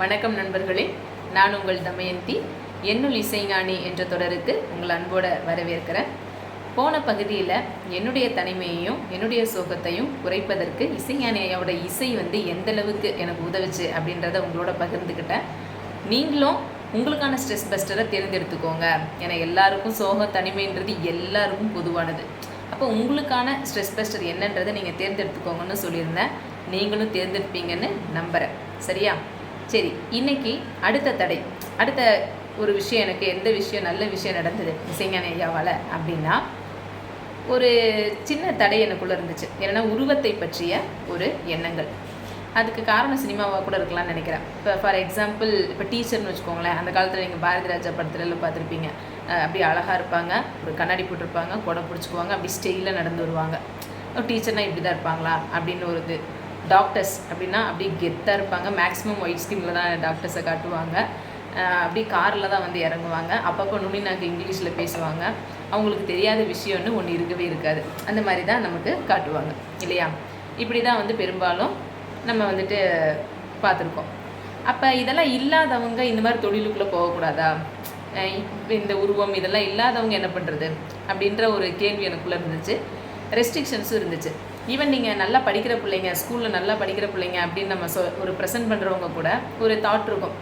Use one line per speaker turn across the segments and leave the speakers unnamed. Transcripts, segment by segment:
வணக்கம் நண்பர்களே. நான் உங்கள் தமயந்தி. என்னுள் இசைஞானி என்ற தொடருக்கு உங்கள் அன்போட வரவேற்கிறேன். போன பகுதியில் என்னுடைய தனிமையையும் என்னுடைய சோகத்தையும் குறைப்பதற்கு இசைஞானியோட இசை வந்து எந்த அளவுக்கு எனக்கு உதவுச்சு அப்படின்றத உங்களோட பகிர்ந்துக்கிட்டேன். நீங்களும் உங்களுக்கான ஸ்ட்ரெஸ் பஸ்டரை தேர்ந்தெடுத்துக்கோங்க. ஏன்னா எல்லாருக்கும் சோக தனிமைன்றது எல்லாருக்கும் பொதுவானது. அப்போ உங்களுக்கான ஸ்ட்ரெஸ் பஸ்டர் என்னன்றதை நீங்கள் தேர்ந்தெடுத்துக்கோங்கன்னு சொல்லியிருந்தேன். நீங்களும் தேர்ந்தெடுப்பீங்கன்னு நம்புகிறேன் சரியா? சரி இன்னைக்கு அடுத்த தடை. அடுத்த ஒரு விஷயம் எனக்கு எந்த விஷயம் நல்ல விஷயம் நடந்தது இசைஞான ஐயாவால் அப்படின்னா ஒரு சின்ன தடை எனக்குள்ளே இருந்துச்சு. என்னென்னா உருவத்தை பற்றிய ஒரு எண்ணங்கள். அதுக்கு காரணம் சினிமாவாக கூட இருக்கலாம்னு நினைக்கிறேன். இப்போ ஃபார் எக்ஸாம்பிள் இப்போ டீச்சர்னு வச்சுக்கோங்களேன் அந்த காலத்தில் நீங்கள் பாரதி ராஜா படத்துலலாம் பார்த்துருப்பீங்க. அப்படி அழகாக இருப்பாங்க ஒரு கண்ணாடி போட்டிருப்பாங்க கொடை பிடிச்சிக்குவாங்க அப்படி ஸ்டெயிலில் நடந்து வருவாங்க. ஒரு டீச்சர்னால் இப்படி தான் இருப்பாங்களா? அப்படின்னு ஒரு இது. டாக்டர்ஸ் அப்படின்னா அப்படி கெத்தாக இருப்பாங்க. மேக்ஸிமம் ஒயிட் ஸ்கின்ல தான் டாக்டர்ஸை காட்டுவாங்க. அப்படி காரில் தான் வந்து இறங்குவாங்க. அப்பப்போ நுனி நாங்கள் இங்கிலீஷில் பேசுவாங்க. அவங்களுக்கு தெரியாத விஷயம்னு ஒன்று இருக்கவே இருக்காது. அந்த மாதிரி தான் நமக்கு காட்டுவாங்க. இல்லையா? இப்படி தான் வந்து பெரும்பாலும் நம்ம வந்துட்டு பார்த்துருக்கோம். அப்போ இதெல்லாம் இல்லாதவங்க இந்த மாதிரி தொழிலுக்குள்ளே போகக்கூடாதா? இந்த உருவம் இதெல்லாம் இல்லாதவங்க என்ன பண்ணுறது அப்படின்ற ஒரு கேள்வி எனக்குள்ளே இருந்துச்சு. ரெஸ்ட்ரிக்ஷன்ஸும் இருந்துச்சு. ஈவன் நீங்கள் நல்லா படிக்கிற பிள்ளைங்க ஸ்கூலில் நல்லா படிக்கிற பிள்ளைங்க அப்படின்னு நம்ம சொ ஒரு ப்ரெசென்ட் பண்ணுறவங்க கூட ஒரு தாட் இருக்கும்.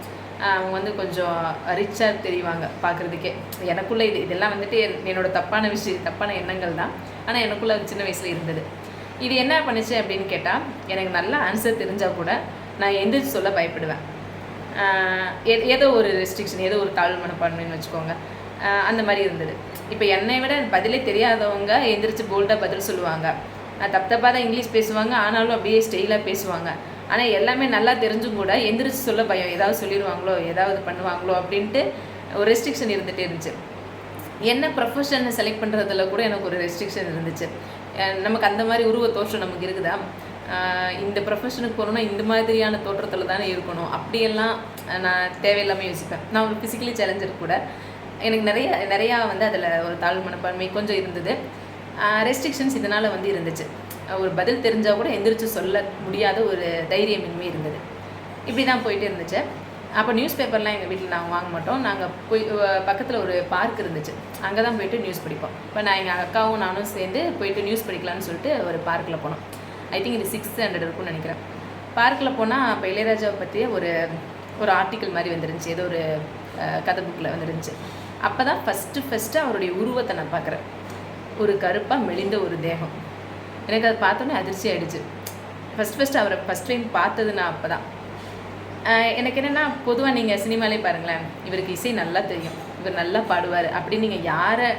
அவங்க வந்து கொஞ்சம் ரிச்சாக தெரிவாங்க பார்க்குறதுக்கே. எனக்குள்ளே இது இதெல்லாம் வந்துட்டு என்னோடய என்னோட தப்பான விஷயம் தப்பான எண்ணங்கள் தான். ஆனால் எனக்குள்ளே அது சின்ன வயசில் இருந்தது. இது என்ன பண்ணுச்சு அப்படின்னு கேட்டால் எனக்கு நல்ல ஆன்சர் தெரிஞ்சால் கூட நான் எந்திரிச்சு சொல்ல பயப்படுவேன். எ ஏதோ ஒரு ரெஸ்ட்ரிக்ஷன் ஏதோ ஒரு தாழ்வு மனப்பான்மைன்னு வச்சுக்கோங்க. அந்த மாதிரி இருந்தது. இப்போ என்னை விட பதிலே தெரியாதவங்க எந்திரிச்சு போல்டாக பதில் சொல்லுவாங்க. தப்பு தப்பாக தான் இங்கிலீஷ் பேசுவாங்க ஆனாலும் அப்படியே ஸ்டைலாக பேசுவாங்க. ஆனால் எல்லாமே நல்லா தெரிஞ்சும் கூட எந்திரிச்சு சொல்ல பயம். ஏதாவது சொல்லிடுவாங்களோ ஏதாவது பண்ணுவாங்களோ அப்படின்ட்டு ஒரு ரெஸ்ட்ரிக்ஷன் இருந்துகிட்டே இருந்துச்சு. என்ன ப்ரொஃபஷனை செலக்ட் பண்ணுறதுல கூட எனக்கு ஒரு ரெஸ்ட்ரிக்ஷன் இருந்துச்சு. நமக்கு அந்த மாதிரி உருவ தோற்றம் நமக்கு இருக்குதா? இந்த ப்ரொஃபஷனுக்கு போகணுன்னா இந்த மாதிரியான தோற்றத்தில் தானே இருக்கணும். அப்படியெல்லாம் நான் தேவையில்லாமல் யோசிப்பேன். நான் ஒரு ஃபிசிக்கலி சேலஞ்சர் கூட. எனக்கு நிறைய நிறையா வந்து அதில் ஒரு தாழ்வு மனப்பான்மை கொஞ்சம் இருந்தது. ரெஸ்ட்ரிக்ஷன்ஸ் இதனால் வந்து இருந்துச்சு. ஒரு பதில் தெரிஞ்சால் கூட எந்திரிச்சு சொல்ல முடியாத ஒரு தைரியமின்மை இருந்தது. இப்படி தான் போயிட்டு இருந்துச்சு. அப்போ நியூஸ் பேப்பர்லாம் எங்கள் வீட்டில் நாங்கள் வாங்க மாட்டோம். நாங்கள் போய் பக்கத்தில் ஒரு பார்க் இருந்துச்சு. அங்கே தான் போயிட்டு நியூஸ் படிப்போம். இப்போ நான் எங்கள் அக்காவும் நானும் சேர்ந்து போயிட்டு நியூஸ் படிக்கலாம்னு சொல்லிட்டு ஒரு பார்க்கில் போனோம். ஐ திங்க் இது சிக்ஸ் ஹண்ட்ரட் இருக்கும்னு நினைக்கிறேன். பார்க்கில் போனால் அப்போ இளையராஜாவை பற்றிய ஒரு ஒரு ஆர்டிக்கிள் மாதிரி வந்துருந்துச்சு. ஏதோ ஒரு கதை புக்கில் வந்துருந்துச்சு. அப்போ தான் ஃபஸ்ட்டு ஃபஸ்ட்டு அவருடைய உருவத்தை நான் பார்க்குறேன் ஒரு கருப்பாக மெலிந்த ஒரு தேகம். எனக்கு அதை பார்த்தோன்னே அதிர்ச்சி ஆயிடுச்சு. ஃபஸ்ட் ஃபஸ்ட் அவரை ஃபஸ்ட் டைம் பார்த்தது நான் அப்போ தான் எனக்கு என்னென்னா பொதுவாக நீங்கள் சினிமாலே பாருங்களேன் இவருக்கு இசை நல்லா தெரியும். இவர் நல்லா பாடுவார். அப்படின்னு நீங்கள் யாரை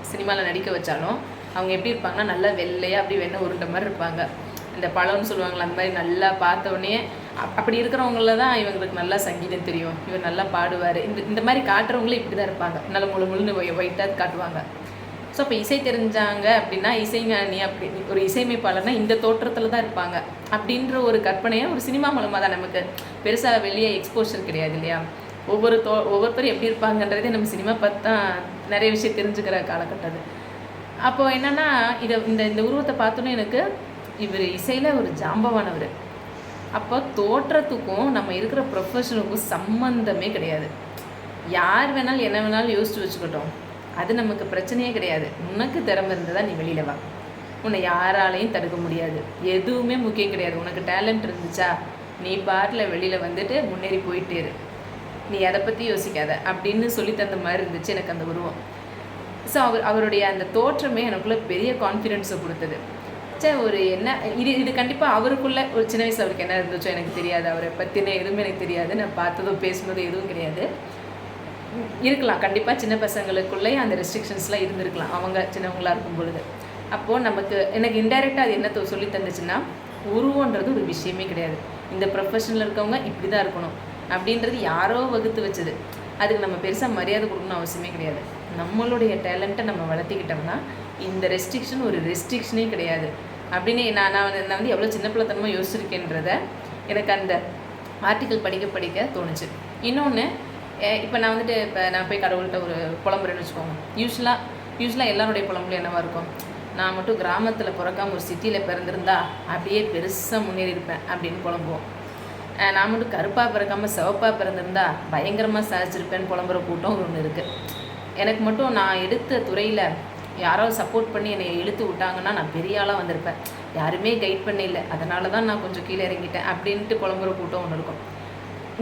சினிமாவில் நடிக்க வச்சாலும் அவங்க எப்படி இருப்பாங்கன்னா நல்லா வெள்ளையாக அப்படி வெண்ணெய் உருண்ட மாதிரி இருப்பாங்க. இந்த பழம்னு சொல்லுவாங்களே அந்த மாதிரி நல்லா பார்த்தோன்னே அப்- அப்படி இருக்கிறவங்கள தான் இவங்களுக்கு நல்லா சங்கீதம் தெரியும். இவர் நல்லா பாடுவார். இந்த இந்த மாதிரி காட்டுறவங்களே இப்படி தான் இருப்பாங்க. நல்ல முழு முழுன்னு ஒயிட்டாக காட்டுவாங்க. ஸோ அப்போ இசை தெரிஞ்சாங்க அப்படின்னா இசைஞானி அப்படி ஒரு இசையமைப்பாளர்னா இந்த தோற்றத்தில் தான் இருப்பாங்க. அப்படின்ற ஒரு கற்பனையை ஒரு சினிமா மூலமாக தான் நமக்கு பெருசாக வெளியே எக்ஸ்போஷர் கிடையாது இல்லையா? ஒவ்வொரு தோ ஒவ்வொருத்தரும் எப்படி இருப்பாங்கன்றதே நம்ம சினிமா பார்த்து தான் நிறைய விஷயம் தெரிஞ்சுக்கிற காலகட்டம் அது. அப்போது என்னென்னா இதை இந்த இந்த உருவத்தை பார்த்தோன்னே எனக்கு இவர் இசையில் ஒரு ஜாம்பவானவர். அப்போ தோற்றத்துக்கும் நம்ம இருக்கிற ப்ரொஃபஷனுக்கும் சம்மந்தமே கிடையாது. யார் வேணாலும் என்ன வேணாலும் யோசிச்சு வச்சுக்கிட்டோம். அது நமக்கு பிரச்சனையே கிடையாது. உனக்கு திறமை இருந்ததா நீ வெளியில் வா. உன்னை யாராலையும் தடுக்க முடியாது. எதுவுமே முக்கியம் கிடையாது. உனக்கு டேலண்ட் இருந்துச்சா நீ பாட்டில் வெளியில் வந்துட்டு முன்னேறி போயிட்டே இரு. நீ அதை பற்றி யோசிக்காத. அப்படின்னு சொல்லி தந்த மாதிரி இருந்துச்சு எனக்கு அந்த உருவம். ஸோ அவர் அவருடைய அந்த தோற்றமே எனக்குள்ள பெரிய கான்ஃபிடென்ஸை கொடுத்தது. சே ஒரு என்ன இது இது கண்டிப்பாக அவருக்குள்ள ஒரு சின்ன வயசு அவருக்கு என்ன இருந்துச்சோ எனக்கு தெரியாது. அவரை பற்றின எதுவுமே எனக்கு தெரியாது. நான் பார்த்ததோ பேசுனதோ எதுவும் கிடையாது. இருக்கலாம். கண்டிப்பாக சின்ன பசங்களுக்குள்ளேயே அந்த ரெஸ்ட்ரிக்ஷன்ஸ்லாம் இருந்திருக்கலாம். அவங்க சின்னவங்களா இருக்கும் பொழுது அப்போது நமக்கு எனக்கு இன்டைரக்டாக அது என்ன தொ- சொல்லி தந்துச்சுன்னா உருவன்றது ஒரு விஷயமே கிடையாது. இந்த ப்ரொஃபஷனில் இருக்கவங்க இப்படி தான் இருக்கணும். அப்படின்றது யாரோ வகுத்து வச்சது. அதுக்கு நம்ம பெருசாக மரியாதை கொடுக்கணும் அவசியமே கிடையாது. நம்மளுடைய டேலண்ட்டை நம்ம வளர்த்திக்கிட்டோம்னா இந்த ரெஸ்ட்ரிக்ஷன் ஒரு ரெஸ்ட்ரிக்ஷனே கிடையாது. அப்படின்னு நான் நான் வந்து நான் வந்து எவ்வளோ சின்ன பிள்ளைத்தனமாக யோசிச்சிருக்கேன்றத எனக்கு அந்த ஆர்டிக்கல் படிக்க படிக்க தோணுச்சு. இன்னொன்று இப்போ நான் வந்துட்டு இப்போ நான் போய் கடவுள்கிட்ட ஒரு புலம்புறேன்னு வச்சுக்கோங்க. யூஸ்வலாக யூஸ்வலாக எல்லாருடைய புலம்புலையும் என்னவாக இருக்கும்? நான் மட்டும் கிராமத்தில் பிறக்காம ஒரு சிட்டியில் பிறந்திருந்தா அப்படியே பெருசாக முன்னேறி இருப்பேன் அப்படின்னு புலம்புவோம். நான் மட்டும் கருப்பாக பிறக்காமல் சிவப்பாக பிறந்திருந்தா பயங்கரமாக சாதிச்சிருப்பேன்னு புலம்புற கூட்டம் ஒன்று இருக்குது எனக்கு மட்டும் நான் எடுத்த துறையில் யாரோ சப்போர்ட் பண்ணி என்னை இழுத்து விட்டாங்கன்னா நான் பெரிய ஆளாக வந்திருப்பேன். யாருமே கைட் பண்ணல அதனால தான் நான் கொஞ்சம் கீழே இறங்கிட்டேன் அப்படின்ட்டு புலம்புற கூட்டம் ஒன்று இருக்கும்.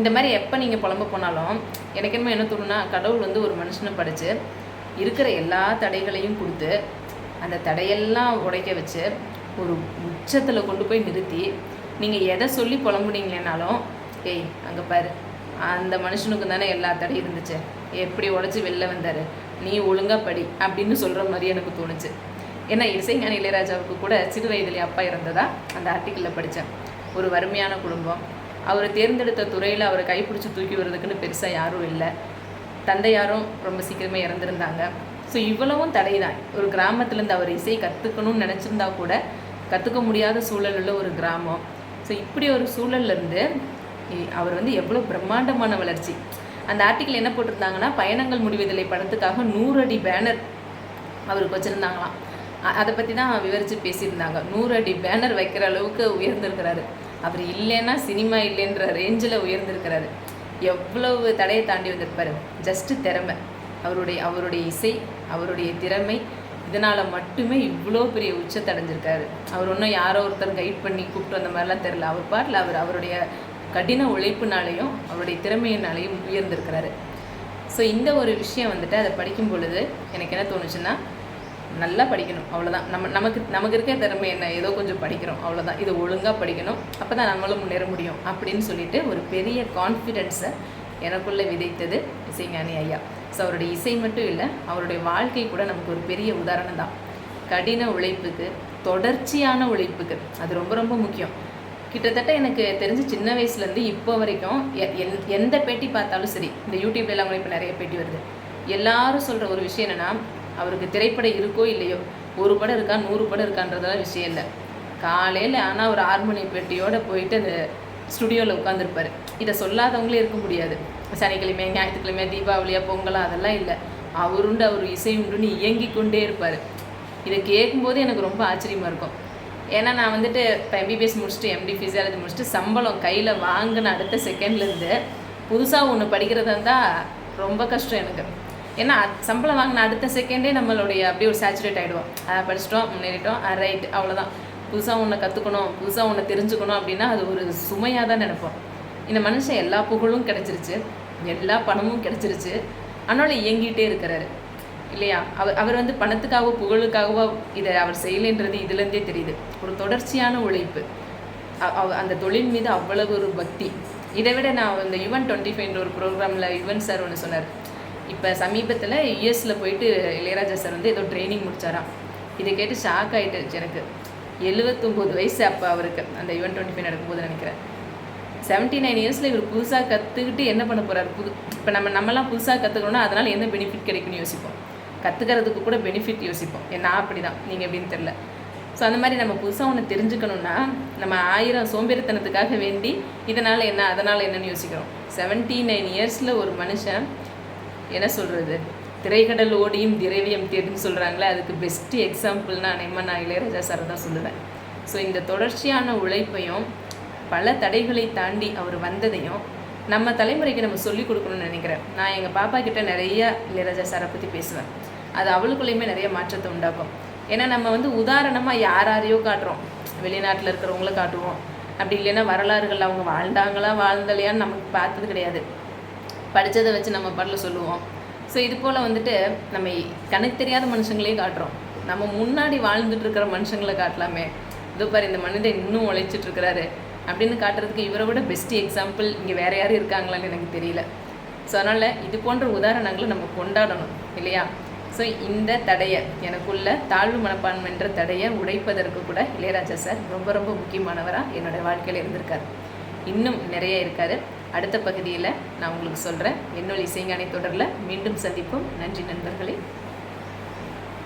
இந்த மாதிரி எப்போ நீங்கள் புலம்ப போனாலும் எனக்கு என்ன என்ன தோணுன்னா கடவுள் வந்து ஒரு மனுஷனை படைச்சு இருக்கிற எல்லா தடைகளையும் கொடுத்து அந்த தடையெல்லாம் உடைக்க வச்சு ஒரு உச்சத்தில் கொண்டு போய் நிறுத்தி நீங்கள் எதை சொல்லி புலம்புனீங்களேனாலும் ஏய் அங்கே பாரு அந்த மனுஷனுக்கு தானே எல்லா தடையும் இருந்துச்சு. எப்படி உடச்சி வெளில வந்தார்? நீ ஒழுங்கா படி அப்படின்னு சொல்கிற மாதிரி எனக்கு தோணுச்சு. ஏன்னா இசைஞானி இளையராஜாவுக்கு கூட சிறு வயதிலே அப்பா இறந்ததா அந்த ஆர்டிக்கிளில் படித்தேன் ஒரு வறுமையான குடும்பம். அவர் தேர்ந்தெடுத்த துறையில் அவரை கைப்பிடிச்சி தூக்கி வர்றதுக்குன்னு பெருசாக யாரும் இல்லை. தந்தையாரும் ரொம்ப சீக்கிரமே இறந்துருந்தாங்க. ஸோ இவ்வளவும் தடை தான் ஒரு கிராமத்துலேருந்து அவர் இசையை கற்றுக்கணும்னு நினச்சிருந்தா கூட கற்றுக்க முடியாத சூழல் உள்ள ஒரு கிராமம். ஸோ இப்படி ஒரு சூழல்ல இருந்து அவர் வந்து எவ்வளோ பிரம்மாண்டமான வளர்ச்சி. அந்த ஆர்டிக்கிள் என்ன போட்டிருந்தாங்கன்னா பயணங்கள் முடிவதில்லை படத்துக்காக நூறு அடி பேனர் அவருக்கு வச்சுருந்தாங்களாம். அதை பற்றி தான் விவரித்து பேசியிருந்தாங்க. நூறு அடி பேனர் வைக்கிற அளவுக்கு உயர்ந்திருக்கிறாரு. அவர் இல்லைன்னா சினிமா இல்லைன்ற ரேஞ்சில் உயர்ந்திருக்கிறாரு. எவ்வளவு தடையை தாண்டி வந்திருப்பாரு? ஜஸ்ட்டு திறமை. அவருடைய அவருடைய இசை அவருடைய திறமை இதனால் மட்டுமே இவ்வளோ பெரிய உச்சத்தை அடைஞ்சிருக்காரு. அவர் ஒன்றும் யாரோ ஒருத்தர் கைட் பண்ணி கூப்பிட்டு அந்த மாதிரிலாம் தெரில அவர் பாட்டில் அவர் அவருடைய கடின உழைப்புனாலையும் அவருடைய திறமையினாலையும் உயர்ந்திருக்கிறாரு. ஸோ இந்த ஒரு விஷயம் வந்துட்டு அதை படிக்கும் பொழுது எனக்கு என்ன தோணுச்சுன்னா நல்லா படிக்கணும் அவ்வளோதான் நம்ம நமக்கு நமக்கு இருக்க திறமை என்ன? ஏதோ கொஞ்சம் படிக்கிறோம் அவ்வளோதான் இது ஒழுங்காக படிக்கணும். அப்போ தான் நம்மளும் முன்னேற முடியும் அப்படின்னு சொல்லிட்டு ஒரு பெரிய கான்ஃபிடென்ஸை எனக்குள்ளே விதைத்தது இசைஞானி ஐயா. ஸோ அவருடைய இசை மட்டும் இல்லை அவருடைய வாழ்க்கை கூட நமக்கு ஒரு பெரிய உதாரணம் தான். கடின உழைப்புக்கு தொடர்ச்சியான உழைப்புக்கு. அது ரொம்ப ரொம்ப முக்கியம். கிட்டத்தட்ட எனக்கு தெரிஞ்சு சின்ன வயசுலேருந்து இப்போ வரைக்கும் எ- எந்- எந்த பேட்டி பார்த்தாலும் சரி இந்த யூடியூப்ல கூட இப்போ நிறைய பேட்டி வருது. எல்லாரும் சொல்கிற ஒரு விஷயம் என்னென்னா அவருக்கு திரைப்படம் இருக்கோ இல்லையோ ஒரு படம் இருக்கா நூறு படம் இருக்கான்றதெல்லாம் விஷயம் இல்லை. காலையில் ஆனால் ஒரு ஆறு மணி பெட்டியோடு போயிட்டு அந்த ஸ்டுடியோவில் உட்காந்துருப்பாரு இதை சொல்லாதவங்களே இருக்க முடியாது. சனிக்கிழமை ஞாயிற்றுக்கிழமை தீபாவளியா பொங்கலா அதெல்லாம் இல்லை. அவருண்டு அவர் இசை உண்டுன்னு இயங்கி கொண்டே இருப்பார். இதை கேட்கும்போது எனக்கு ரொம்ப ஆச்சரியமாக இருக்கும். ஏன்னா நான் வந்துட்டு இப்போ எம்பிபிஎஸ் முடிச்சுட்டு எம்டி ஃபிசியாலஜி முடிச்சுட்டு சம்பளம் கையில் வாங்கின அடுத்த செகண்ட்லேருந்து புதுசாக ஒன்று படிக்கிறதா இருந்தால் ரொம்ப கஷ்டம் எனக்கு. ஏன்னா சம்பளம் வாங்கின அடுத்த செகண்டே நம்மளுடைய அப்படியே ஒரு சேச்சுரேட் ஆகிடுவோம் அதை படிச்சிட்டோம் முன்னேறிட்டோம் ரைட் அவ்வளோதான் புதுசாக ஒன்று கற்றுக்கணும் புதுசாக ஒன்று தெரிஞ்சுக்கணும் அப்படின்னா அது ஒரு சுமையாக தான் நினைப்போம். இந்த மனுஷன் எல்லா புகழும் கிடச்சிருச்சு எல்லா பணமும் கிடச்சிருச்சு அதனால் இயங்கிட்டே இருக்கிறாரு. இல்லையா? அவர் அவர் வந்து பணத்துக்காகவோ புகழுக்காகவோ இதை அவர் செய்யலைன்றது இதுலேருந்தே தெரியுது. ஒரு தொடர்ச்சியான உழைப்பு. அவ- அந்த தொழில் மீது அவ்வளவு ஒரு பக்தி. இதை விட நான் இந்த யுவன் டுவெண்ட்டி ஃபைவ்ன்ற ஒரு ப்ரோக்ராமில் யுவன் சார் ஒன்று சொன்னார். இப்போ சமீபத்தில் யுஎஸில் போயிட்டு இளையராஜா சார் வந்து ஏதோ ட்ரைனிங் முடிச்சாராம். இதை கேட்டு ஷாக் ஆகிட்டு எனக்கு. எழுபத்தொம்போது வயசு அப்போ அவருக்கு. அந்த யுவன் டுவெண்ட்டி ஃபைவ் நடக்கும்போது நினைக்கிறேன். செவன்ட்டி நைன் இயர்ஸில் இவர் புதுசாக கற்றுக்கிட்டு என்ன பண்ண போகிறார் புது இப்போ நம்ம நம்மலாம் புதுசாக கற்றுக்கணும்னா அதனால் என்ன பெனிஃபிட் கிடைக்கும்னு யோசிப்போம். கற்றுக்கிறதுக்கு கூட பெனிஃபிட் யோசிப்போம். என்ன அப்படி தான் நீங்கள் எப்படின்னு தெரில ஸோ அந்த மாதிரி நம்ம புதுசாக ஒன்று தெரிஞ்சுக்கணுன்னா நம்ம ஆயிரம் சோம்பேறித்தனத்துக்காக வேண்டி இதனால் என்ன அதனால் என்னன்னு யோசிக்கிறோம். செவன்ட்டி நைன் இயர்ஸில் ஒரு மனுஷன் என்ன சொல்கிறது திரைக்கடல் ஓடியும் திரவியம் தேடுன்னு சொல்கிறாங்களே அதுக்கு பெஸ்ட்டு எக்ஸாம்பிள்னா நம்ம நான் இளையராஜா சார் தான் சொல்லுவேன். ஸோ இந்த தொடர்ச்சியான உழைப்பையும் பல தடைகளை தாண்டி அவர் வந்ததையும் நம்ம தலைமுறைக்கு நம்ம சொல்லிக் கொடுக்கணும்னு நினைக்கிறேன். நான் எங்கள் பாப்பா கிட்ட நிறைய இளையராஜா சாரை பற்றி பேசுவேன். அது அவளுக்குள்ளேயுமே நிறைய மாற்றத்தை உண்டாக்கும். ஏன்னா நம்ம வந்து உதாரணமாக யார் யாரையோ காட்டுறோம். வெளிநாட்டில் இருக்கிறவங்கள காட்டுவோம். அப்படி இல்லைன்னா வரலாறுகள் அவங்க வாழ்ந்தாங்களா வாழ்ந்தலையான்னு நமக்கு பார்த்தது கிடையாது. படித்ததை வச்சு நம்ம பாட்டில் சொல்லுவோம். ஸோ இது போல் வந்துட்டு நம்ம கணக்கு தெரியாத மனுஷங்களையும் காட்டுறோம். நம்ம முன்னாடி வாழ்ந்துட்டு இருக்கிற மனுஷங்களை காட்டலாமே. இதோ பாரு இந்த மனிதன் இன்னும் உழைச்சிட்டு இருக்கிறாரு அப்படின்னு காட்டுறதுக்கு இவரை விட பெஸ்ட் எக்ஸாம்பிள் இங்கே வேற யாரும் இருக்காங்களான்னு எனக்கு தெரியல. ஸோ அதனால் இது போன்ற உதாரணங்களை நம்ம கொண்டாடணும் இல்லையா? ஸோ இந்த தடையை எனக்குள்ள தாழ்வு மனப்பான்மைன்ற தடையை உடைப்பதற்கு கூட இளையராஜா சார் ரொம்ப ரொம்ப முக்கியமானவராக என்னோட வாழ்க்கையில் இருந்திருக்காரு. இன்னும் நிறைய இருக்காரு. அடுத்த பகுதியில் நான் உங்களுக்கு சொல்கிறேன் என்னொல் இசைஞானி தொடரில் மீண்டும் சந்திப்போம். நன்றி நண்பர்களே.